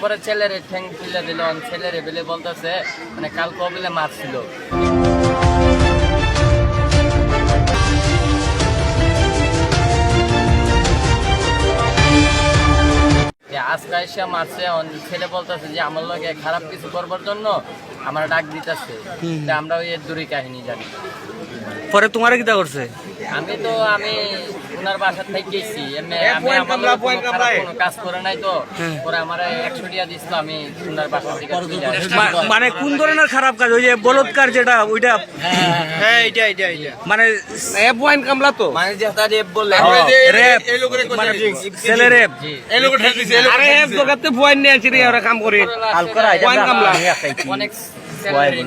পরে ছেলেরে ঠ্যাং তুলে দিল ছেলেরে বেলে বলতেছে মানে কাল কবিলে মারছিল। আজকে এসে মারছে ছেলে বলতেছে যে আমার লগে খারাপ কিছু করবার জন্য আমার ডাক দিতেছে। আমরা ওই দূরই কাহিনী জানি। পরে তোমার কিতা করছে? আমি তো আমি ওনার বাসা থেকে গেছি এমনি আমি আমার কোনো কাজ করে নাই তো। পরে আমার একশো টাকা দিছিল আমি ওনার বাসা থেকে মানে কোন ধরনের খারাপ কাজ? ওই যে বলৎকার যেটা ওইটা? হ্যাঁ এটা মানে কামলা তো। মানে যেটা রেপ বললে রেপ মানে ছেলে রেপ জি আরে এ জগাতে পয়েন্ট নিয়ে আসি রে ওরা কাম করে। পয়েন্ট কামলা। অনেক কারে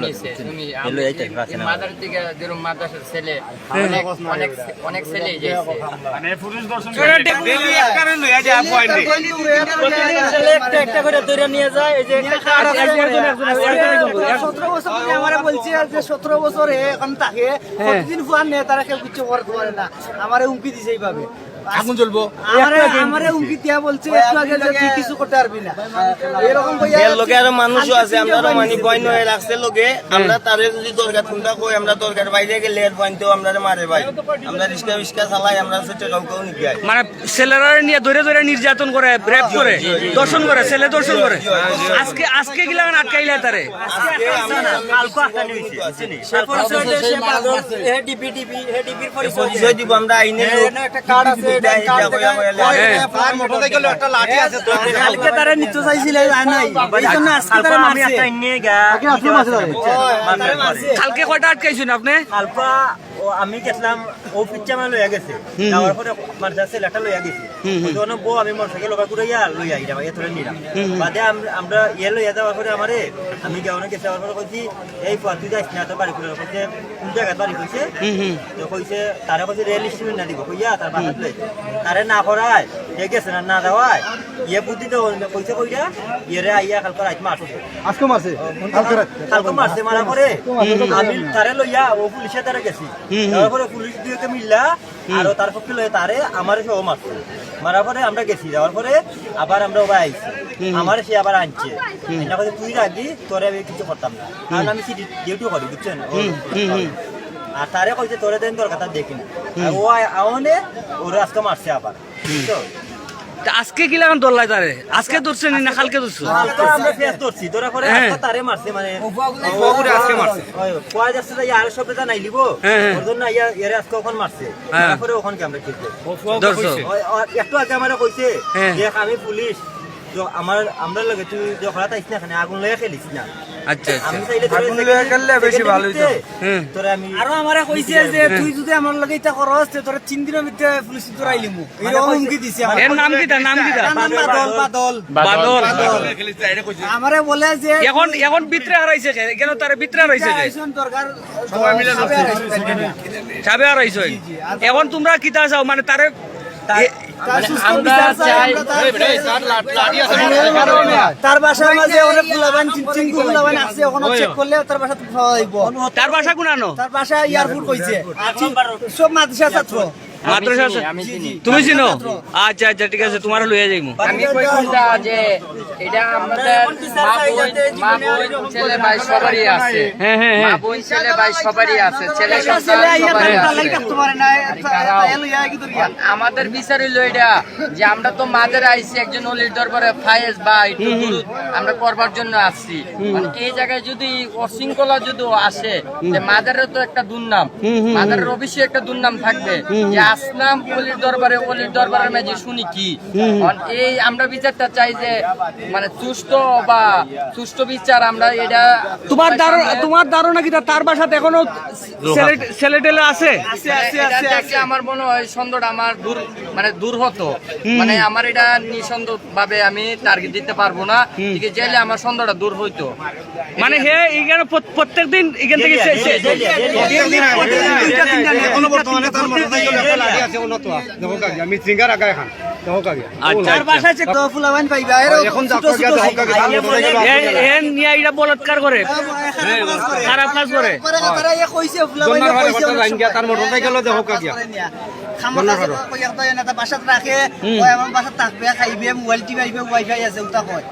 সতেরো বছর ধরে আমারে যে সতেরো বছর এখন তাকে প্রতিদিন ফুয়ার নিয়ে তারা কেউ কিছু করতে পারে না আমারে হুমকি দিছে এইভাবে আগুন জ্বলবো। আমারে আমারে হুমকি দিয়া বলছে একটু আগে যে তুই কিছু করতে পারবি না। এরকম কইয়া এর লগে আরও মানুষও আছে আমরা মানি পয়েন্ট রাখছে লগে। আমরা তারে যদি দরকার কোনটা কই আমরা দরকার বাইরে গেলে এর পয়েন্টও আমরা মারে ভাই। আমরা রিস্কা বিস্কা চালাই আমরা সেটা কাউ কেউ নিয়ে যাই। মানে ছেলেরা নিয়ে ধরে ধরে নির্যাতন করে রেপ করে দর্শন করে ছেলে দর্শন করে। আজকে আজকে গিলা আটকাইলা তারে? পরিচয় দিব আমরা আইনের একটা কার্ড আছে। কালকে কয়টা আটকাইছেন আপনি? আমি গেছিলাম ও পিচ্চা মানে লইয়া গেছে। যাওয়ার পরে মাদ্রাসা ছেলেটা লইয়া গেছে। তখন বউ আমি মোটরসাইকেল লগা করে ইয়া লইয়া আইলাম ইয়া ধরে নিলাম। বাদে আমরা ইয়ে লইয়া যাওয়ার পরে আমারে আমি গাওনে গেছে যাওয়ার পরে কইছি এই পা তুই যাইস না তো বাড়ি করে কইছে কোন জায়গায় বাড়ি কইছে তো কইছে তারা কইছে রেল স্টেশন না দিব। কইয়া তার বাসাত লই তারে না করায় এ গেছে না না দেওয়ায় ইয়ে বুদ্ধি তো কইছে কইরা ইয়ে রে আইয়া কালকে রাত মারছে আজকে মারছে কালকে মারছে মারা পরে আমি তারে লইয়া ও পুলিশে তারে গেছি। তারপরে পুলিশ দিয়ে মিললা আর তার পক্ষে লয়ে তারে আমার সহ মারছে। মারার পরে আমরা গেছি যাওয়ার পরে আবার আমরা ওবা আইছি। আমার সে আবার আনছে। এটা কথা তুই রাখবি তোরে আমি কিছু করতাম না। কারণ আমি ডিউটি করি বুঝছেন? আর তারে কইছে তোরে দেন তোর কথা দেখি না ও আওনে ওরে আজকে মারছে আবার। বুঝছ? আজকে কি লাগান দোল্লাই তারে? আজকে ধরছেন না কালকে ধরছো আজকে আমরা ফেস ধরছি। ধরা পরে। তারে মারছে মানে ওগুরে আজকে মারছে। কোয়া যাচ্ছে যে ইয়ার সব বেটা নাই লিবো হ্যাঁ। ওর জন্য ইয়া ইয়ারে আজকে ওখান মারছে। তারপরে ওখান ক্যামেরা খেলছে ধরছো। ওই- ওই একটু আগে আমার কইছে। আমি পুলিশ। আমার আমরা লাগে তুই না এখানে আগুন লয়ে খেলিস না। আচ্ছা আচ্ছা। আমি চাইলে আগুন লইয়া খেললে বেশি ভালো হইতো। তোরে আমি আরও আমারে কইছে যে তুই যদি আমার লগে এটা করস তে তোরা তিন দিনের ভিতরে পুলিশ তোরা আইলিমু এরকম হুমকি দিছে আমার এর নাম কি তার? নাম কি তার? বাদল বাদল বাদল। আমারে বলে যে এখন এখন বিত্রে হারাইছে কে? কেন তার বিত্রে হারাইছে কে? দরকার সবাই মিলে সবে ধরছে। আইসন। সাবে হারাইছে। এখন তোমরা কিতা চাও? মানে তারে তার বাসার মাঝে অনেক ফুলাবান ফুলাবান আছে ওখানে চেক করলে তার বাসা পাওয়া যাইব তার ভাষা কোনানো তার বাসা এয়ারপোর্ট কইছে। চি- সব মাদ্রাসা ছাত্র। মাদ্রাসা তুমি চিনো? আচ্ছা আচ্ছা ঠিক আছে তোমার লইয়া যাইমু। আমি কইছিলা যে এটা আমাদের মা বোন মা বোন ছেলে ভাই সবারই আছে। হ্যাঁ হ্যাঁ মা বোন ছেলে ভাই সবারই আছে। ছেলে একটা সন্তান ছেলে আইয়া সবারই আছে। লাই কাটতে পারে না এলো কি দরিয়া আমাদের বিচার হইল এটা যে আমরা তো মাদের আইছি একজন অলির দরবারে ফায়েজ বা একটু আমরা করবার জন্য আসছি। মানে এই জায়গায় যদি অশৃঙ্খলা যদি আসে যে মাদারের তো একটা দুর্নাম। মাদারের অবশ্যই একটা দুর্নাম থাকবে। যে আসলাম অলির দরবারে অলির দরবারের মাঝে শুনি কি? এই আমরা বিচারটা চাই যে মানে সুষ্ঠ বা সুষ্ঠ বিচার আমরা এটা তোমার ধারণা তোমার ধারণা কি তার বাসাতে এখনও ছেলে ছেলে আছে? আছে আছে এটা আছে। দেখে আমার মনে হয় সন্দেহটা আমার দূর মানে দূর হতো মানে আমার এটা নিঃসন্দেহ ভাবে আমি টার্গেট দিতে পারব না। ঠিক আছে জেলে আমার সন্দেহটা দূর হইতো। মানে হে এখানে প্রত্যেক দিন এখান থেকে মোটরসাইকেল একটা লাঠি আছে উন্নত দেখো কাকি আমি সিঙ্গার এখন। আচ্ছা তার আচ্ছা। বাসায় চেক তো ফুলাবান পাইবা। এর এখন ছোট ছোট এ- এ নিয়ে এইটা বলৎকার করে খারাপ কাজ করে তারা ইয়ে কইছে ফুলাবান কইছে তার মোটরসাইকেলও দেখো কাকিয়া খামার আছে কই একটা এনে বাসাত রাখে কয় আমার বাসাত থাকবে খাইবে মোবাইল টিপাইবে ওয়াইফাই আছে ওটা কয়।